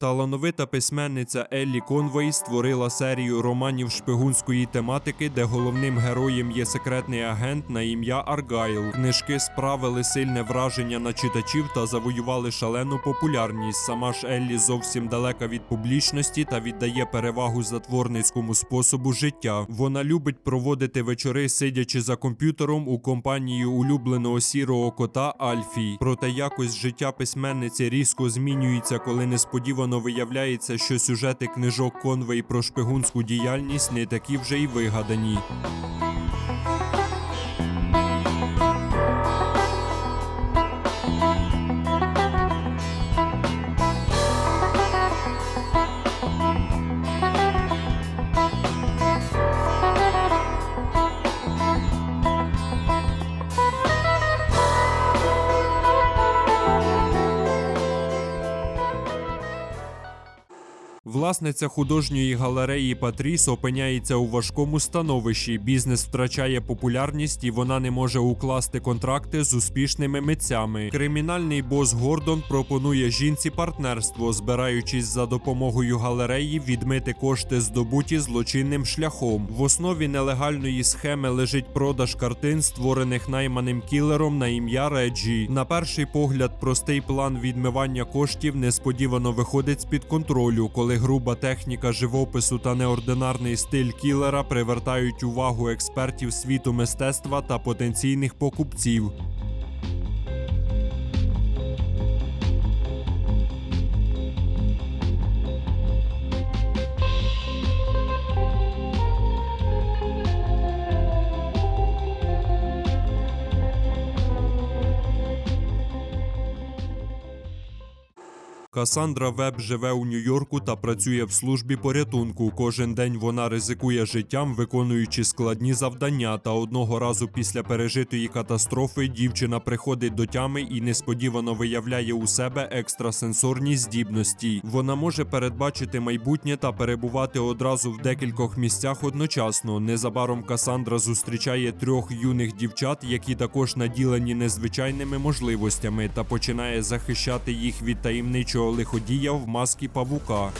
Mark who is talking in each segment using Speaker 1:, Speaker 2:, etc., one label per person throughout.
Speaker 1: Талановита письменниця Еллі Конвей створила серію романів шпигунської тематики, де головним героєм є секретний агент на ім'я Аргайл. Книжки справили сильне враження на читачів та завоювали шалену популярність. Сама ж Еллі зовсім далека від публічності та віддає перевагу затворницькому способу життя. Вона любить проводити вечори, сидячи за комп'ютером у компанії улюбленого сірого кота Альфі. Проте якось життя письменниці різко змінюється, коли несподівано виявляється, що сюжети книжок Конвей про шпигунську діяльність не такі вже й вигадані. Власниця художньої галереї Патріс опиняється у важкому становищі. Бізнес втрачає популярність і вона не може укласти контракти з успішними митцями. Кримінальний бос Гордон пропонує жінці партнерство, збираючись за допомогою галереї відмити кошти, здобуті злочинним шляхом. В основі нелегальної схеми лежить продаж картин, створених найманим кілером на ім'я Реджі. На перший погляд, простий план відмивання коштів несподівано виходить з під контролю, коли груба техніка живопису та неординарний стиль кілера привертають увагу експертів світу мистецтва та потенційних покупців. Касандра Веб живе у Нью-Йорку та працює в службі порятунку. Кожен день вона ризикує життям, виконуючи складні завдання. Та одного разу після пережитої катастрофи дівчина приходить до тями і несподівано виявляє у себе екстрасенсорні здібності. Вона може передбачити майбутнє та перебувати одразу в декількох місцях одночасно. Незабаром Касандра зустрічає трьох юних дівчат, які також наділені незвичайними можливостями, та починає захищати їх від таємничого лиходія в маскі павука.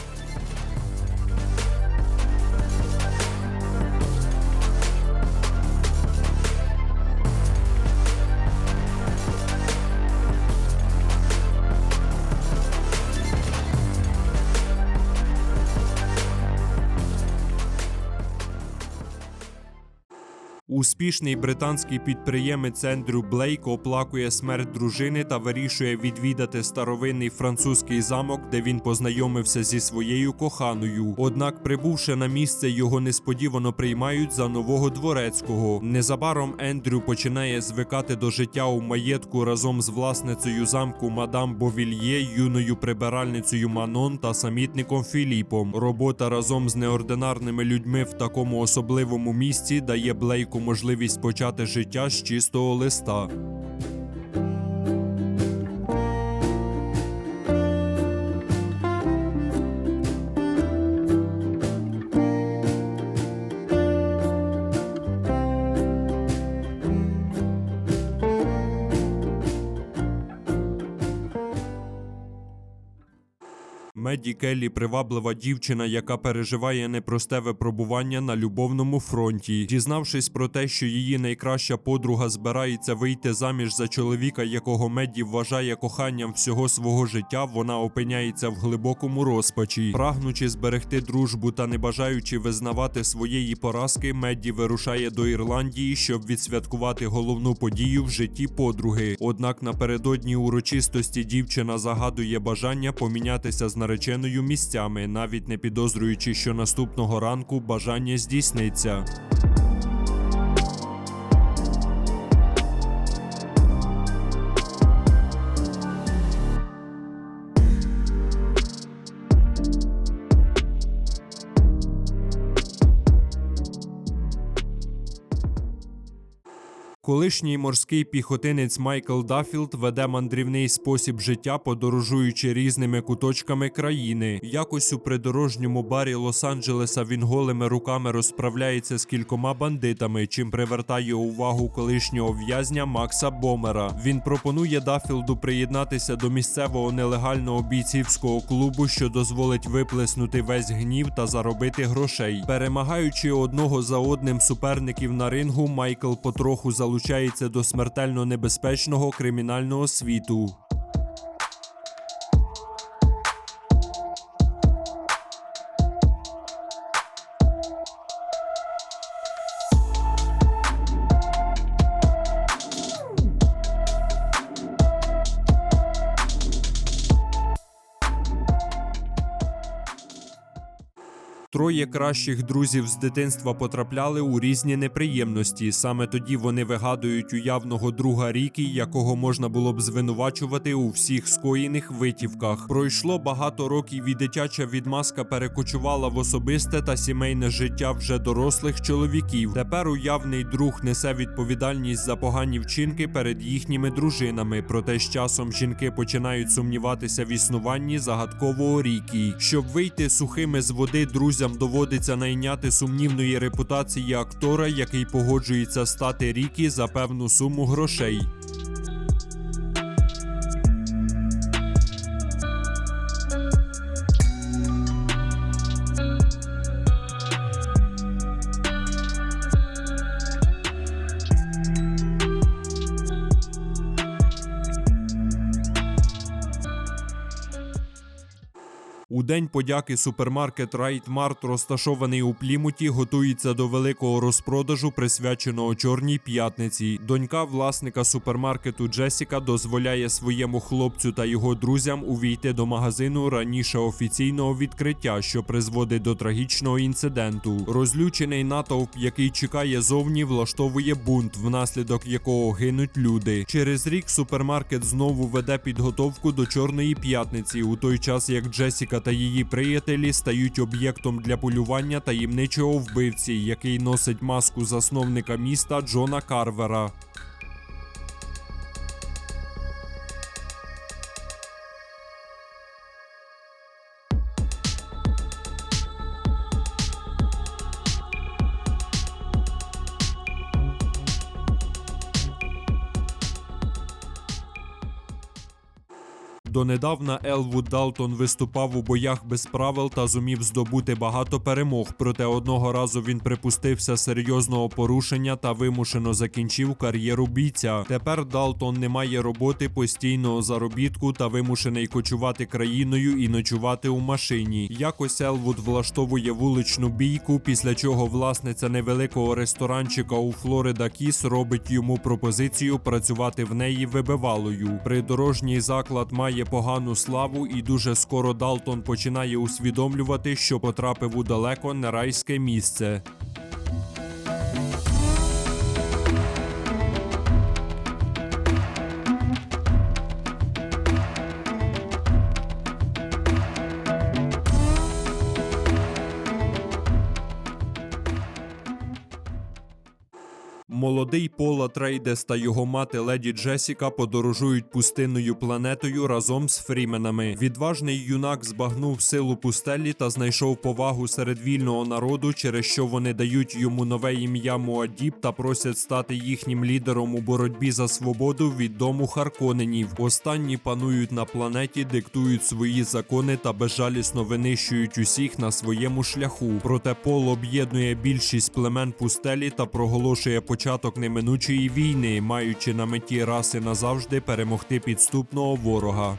Speaker 1: Успішний британський підприємець Ендрю Блейк оплакує смерть дружини та вирішує відвідати старовинний французький замок, де він познайомився зі своєю коханою. Однак, прибувши на місце, його несподівано приймають за нового дворецького. Незабаром Ендрю починає звикати до життя у маєтку разом з власницею замку мадам Бовільє, юною прибиральницею Манон та самітником Філіпом. Робота разом з неординарними людьми в такому особливому місці дає Блейку можливість почати життя з чистого листа. Меді Келлі приваблива дівчина, яка переживає непросте випробування на любовному фронті. Дізнавшись про те, що її найкраща подруга збирається вийти заміж за чоловіка, якого Меді вважає коханням всього свого життя, вона опиняється в глибокому розпачі. Прагнучи зберегти дружбу та не бажаючи визнавати своєї поразки, Меді вирушає до Ірландії, щоб відсвяткувати головну подію в житті подруги. Однак напередодні урочистості дівчина загадує бажання помінятися з нареченою місцями, навіть не підозрюючи, що наступного ранку бажання здійсниться. Колишній морський піхотинець Майкл Дафілд веде мандрівний спосіб життя, подорожуючи різними куточками країни. Якось у придорожньому барі Лос-Анджелеса він голими руками розправляється з кількома бандитами, чим привертає увагу колишнього в'язня Макса Бомера. Він пропонує Дафілду приєднатися до місцевого нелегального бійцівського клубу, що дозволить виплеснути весь гнів та заробити грошей. Перемагаючи одного за одним суперників на рингу, Майкл потроху залучається до смертельно небезпечного кримінального світу. Троє кращих друзів з дитинства потрапляли у різні неприємності. Саме тоді вони вигадують уявного друга Рікі, якого можна було б звинувачувати у всіх скоєних витівках. Пройшло багато років, і дитяча відмазка перекочувала в особисте та сімейне життя вже дорослих чоловіків. Тепер уявний друг несе відповідальність за погані вчинки перед їхніми дружинами. Проте з часом жінки починають сумніватися в існуванні загадкового Рікі. Щоб вийти сухими з води, друзям доводиться найняти сумнівної репутації актора, який погоджується стати Рікі за певну суму грошей. День подяки супермаркет Райтмарт, розташований у Плімуті, готується до великого розпродажу, присвяченого Чорній п'ятниці. Донька власника супермаркету Джесіка дозволяє своєму хлопцю та його друзям увійти до магазину раніше офіційного відкриття, що призводить до трагічного інциденту. Розлючений натовп, який чекає зовні, влаштовує бунт, внаслідок якого гинуть люди. Через рік супермаркет знову веде підготовку до Чорної п'ятниці, у той час як Джесіка та її приятелі стають об'єктом для полювання таємничого вбивці, який носить маску засновника міста Джона Карвера. Донедавна Елвуд Далтон виступав у боях без правил та зумів здобути багато перемог. Проте одного разу він припустився серйозного порушення та вимушено закінчив кар'єру бійця. Тепер Далтон не має роботи, постійного заробітку та вимушений кочувати країною і ночувати у машині. Якось Елвуд влаштовує вуличну бійку, після чого власниця невеликого ресторанчика у Флорида Кіс робить йому пропозицію працювати в неї вибивалою. Придорожній заклад має погану славу, і дуже скоро Далтон починає усвідомлювати, що потрапив у далеко не райське місце. Молодий Пола Трейдес та його мати леді Джесіка подорожують пустинною планетою разом з фріменами. Відважний юнак збагнув силу пустелі та знайшов повагу серед вільного народу, через що вони дають йому нове ім'я Муадіб та просять стати їхнім лідером у боротьбі за свободу від дому Харконенів. Останні панують на планеті, диктують свої закони та безжалісно винищують усіх на своєму шляху. Проте Пол об'єднує більшість племен пустелі та проголошує початок неминучої війни, маючи на меті раз і назавжди перемогти підступного ворога.